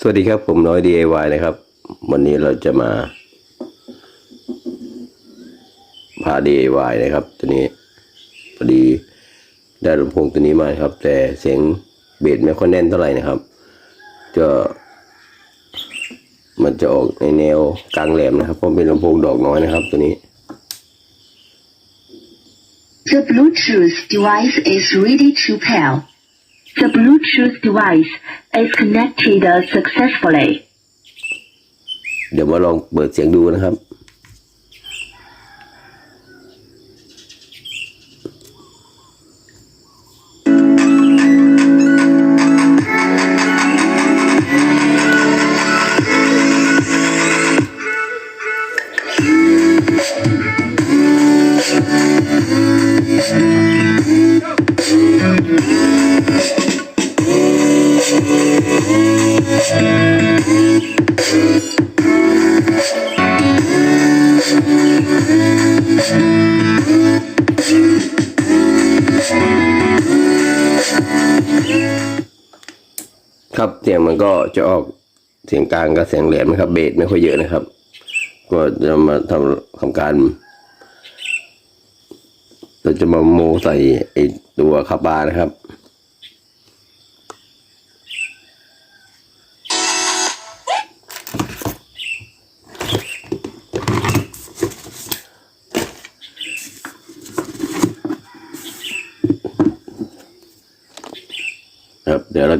สวัสดีครับผมน้อย DIY นะครับ วันนี้เราจะมาพา DIY นะครับ ตัวนี้พอดีได้ลำโพงตัวนี้มาครับ แต่เสียงเบสไม่ค่อยแน่นเท่าไหร่นะครับก็มันจะออกในแนวกลางแหลมนะครับเพราะเป็นลำโพงดอกน้อยนะครับ ตัวนี้ The Bluetooth device is ready to pair. The Bluetooth device is connected successfully. เดี๋ยวมาลองเปิดเสียงดูนะครับ ครับเสียงมันก็จะออกเสียงกลางกับเสียงแหลมนะครับ เบสไม่ค่อยเยอะนะครับ ก็จะมาทำทำการเราจะมาโมใส่ไอตัวคาบานะครับ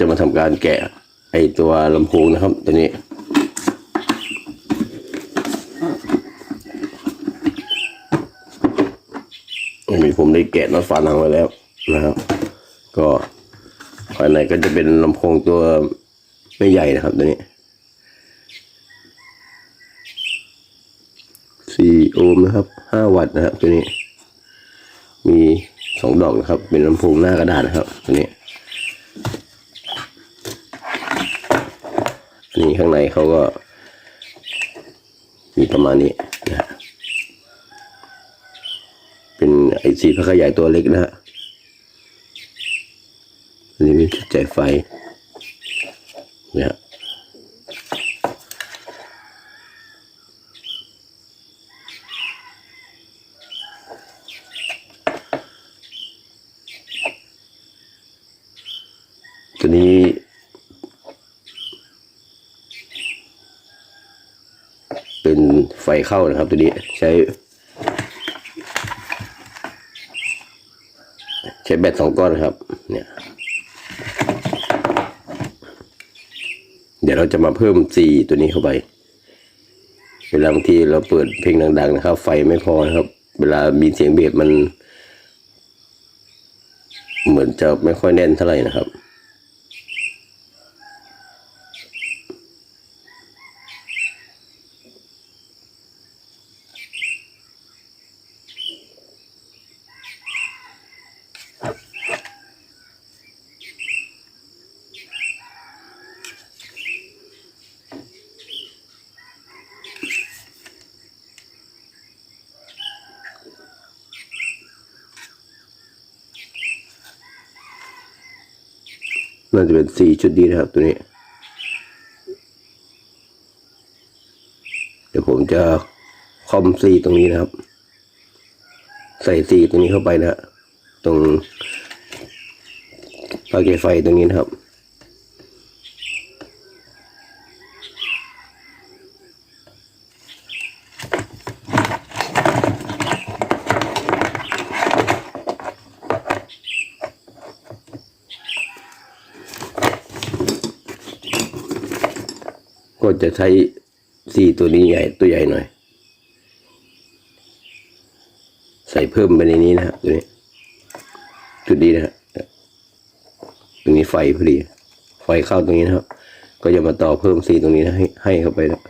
จะมาทำการแกะไอตัวลำโพงนะครับตัวนี้ มีผมได้แกะน็อตฝาหนังไว้แล้วนะครับ ก็ภายในก็จะเป็นลำโพงตัวไม่ใหญ่นะครับตัวนี้สี่โอห์มนะครับห้าวัตต์นะครับตัวนี้ มีสองดอกนะครับ เป็นลำโพงหน้ากระดาษนะครับตัวนี้ นี่ข้างในเขาก็ มีประมาณนี้นะฮะเป็นไอซีพระขยายตัวเล็กนะฮะนี่มีชุดใจ่ายไฟเนี่ยฮะตัวนี้ เป็นไฟเข้านะครับ ตัวนี้ใช้ ใช้แบตสองก้อนนะครับ เนี่ย เดี๋ยวเราจะมาเพิ่มสีตัวนี้เข้าไป เวลาบางทีเราเปิดเพลงดัง ๆ นะครับ ไฟไม่พอนะครับ เวลามีเสียงเบสมัน เหมือนจะไม่ค่อยแน่นเท่าไหร่นะครับ น่าจะเป็นสี่ชุดนี้นะครับตัวนี้ เดี๋ยวผมจะคอมสีตรงนี้นะครับ ใส่สีตรงนี้เข้าไปนะฮะตรงปลั๊กไฟตรงนี้นะครับ ก็จะใช้ซีตัวนี้ใหญ่ตัวใหญ่หน่อย ใส่เพิ่มไปในนี้นะฮะตัวนี้ จุดนี้นะฮะตรงนี้ไฟพอดีไฟเข้าตรงนี้นะครับ ก็จะมาต่อเพิ่มซีตรงนี้นะให้ให้เข้าไปนะ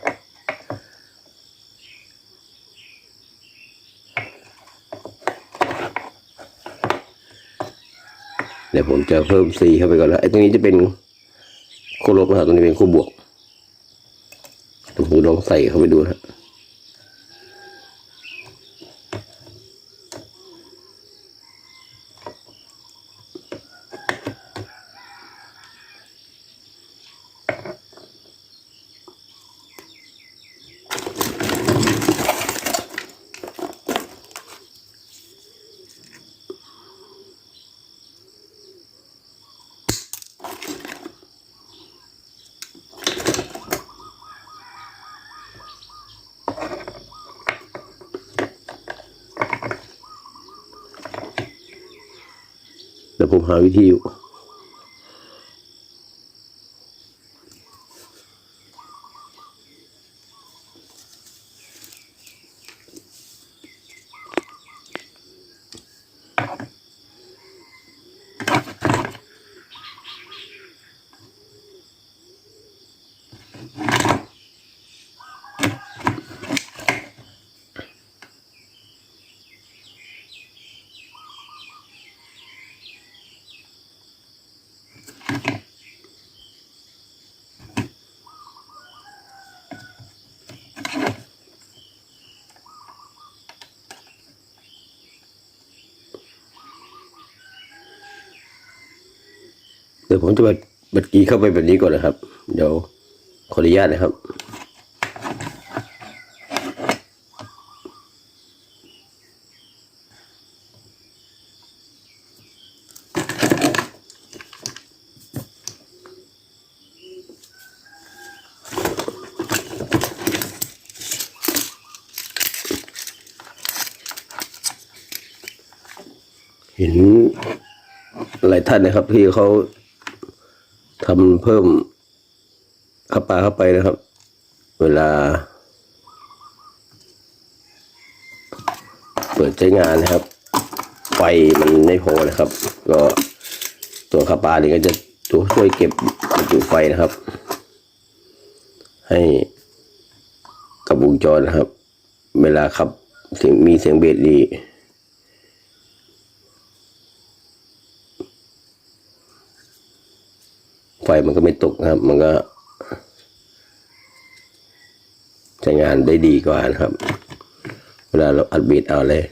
เดี๋ยวผมจะเพิ่มซีเข้าไปก่อนแล้วไอ้ตรงนี้จะเป็นคู่ลบนะครับตรงนี้เป็นคู่บวก ผมลองใส่เข้าไปดูฮะ ผมหาวิธีอยู่ ดี๋ยวผมจะบัดบัดกีเข้าไปแบบนี้ก่อนนะครับ เดี๋ยวขออนุญาตนะครับเห็นหลายท่านนะครับที่เขา ทำเพิ่มข้าปลาเข้าไปนะครับ เวลา เปิดใช้งานนะครับ ไฟมันไม่พอนะครับ ก็ตัวข้าปลานี่ก็จะตัวช่วยเก็บบรรจุไฟนะครับ ให้กับวงจรนะครับ เวลาขับเสียงมีเสียงเบสดี ไฟมันก็ไม่ตกนะครับ มันก็ใช้งานได้ดีกว่านะครับ เวลาเราอัดบีดเอาเลย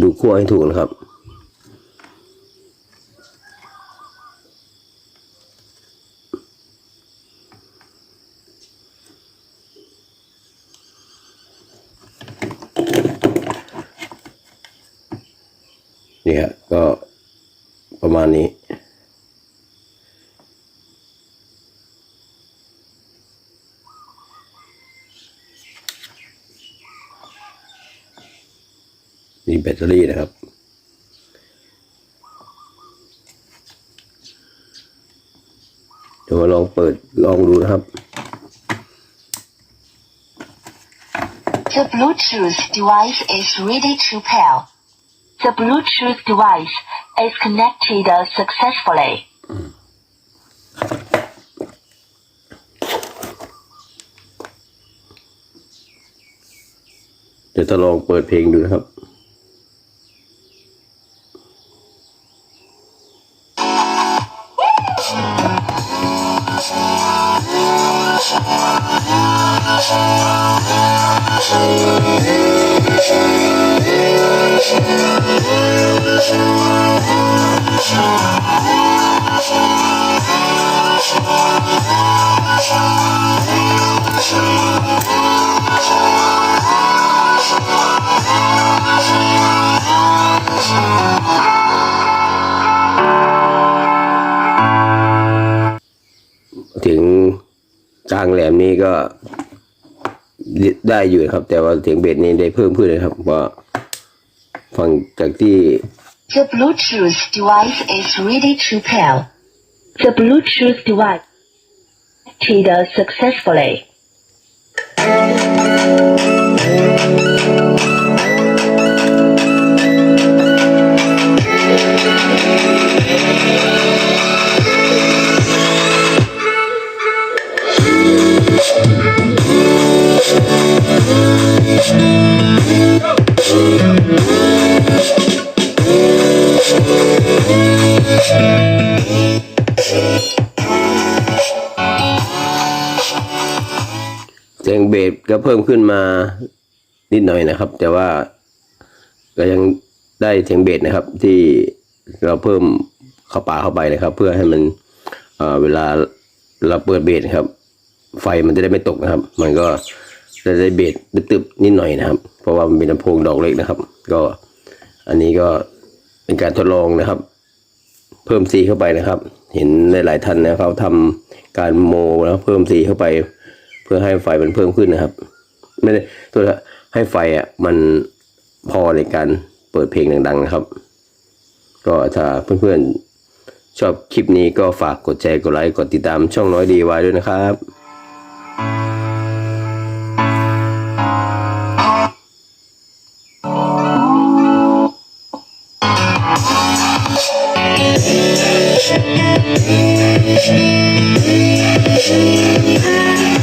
ดูขั้วให้ถูกนะครับ ก็ประมาณนี้ นี่แบตเตอรี่นะครับเดี๋ยวมาลองเปิดลองดูนะครับ The Bluetooth device is ready to pair. The Bluetooth device is connected successfully. เดี๋ยวจะลองเปิดเพลงดูนะครับ ถึงกลางแหลมนี้ก็ ได้อยู่ครับ แต่ว่าเสียงเบสนี้ได้เพิ่มขึ้นเลยครับเพราฟังจากที่ The Bluetooth device is ready to pair. The Bluetooth device connected successfully. เสียงเบสก็เพิ่มขึ้นมานิดหน่อยนะครับ แต่ว่าก็ยังได้เสียงเบสนะครับ ที่เราเพิ่มเข้าป่าเข้าไปนะครับ เพื่อให้มันเเวลาเราเปิดเบสครับ ไฟมันจะได้ไม่ตกนะครับ มันก็จะได้เบสตึบๆนิดหน่อยนะครับ เพราะว่ามันเป็นลำโพงดอกเล็กนะครับ ก็อันนี้ก็เป็นการทดลองนะครับ เพิ่มสีเข้าไปนะครับ เห็นหลายๆท่านนะเขาทำการโมแล้วเพิ่มสีเข้าไป เพื่อให้ไฟมันเพิ่มขึ้นนะครับ ไม่ได้ตัวละให้ไฟอะมันพอในการเปิดเพลงดังๆนะครับ ก็ถ้าเพื่อนๆชอบคลิปนี้ก็ฝากกดแชร์กดไลค์กดติดตามช่องน้อยดีไว้ด้วยนะครับ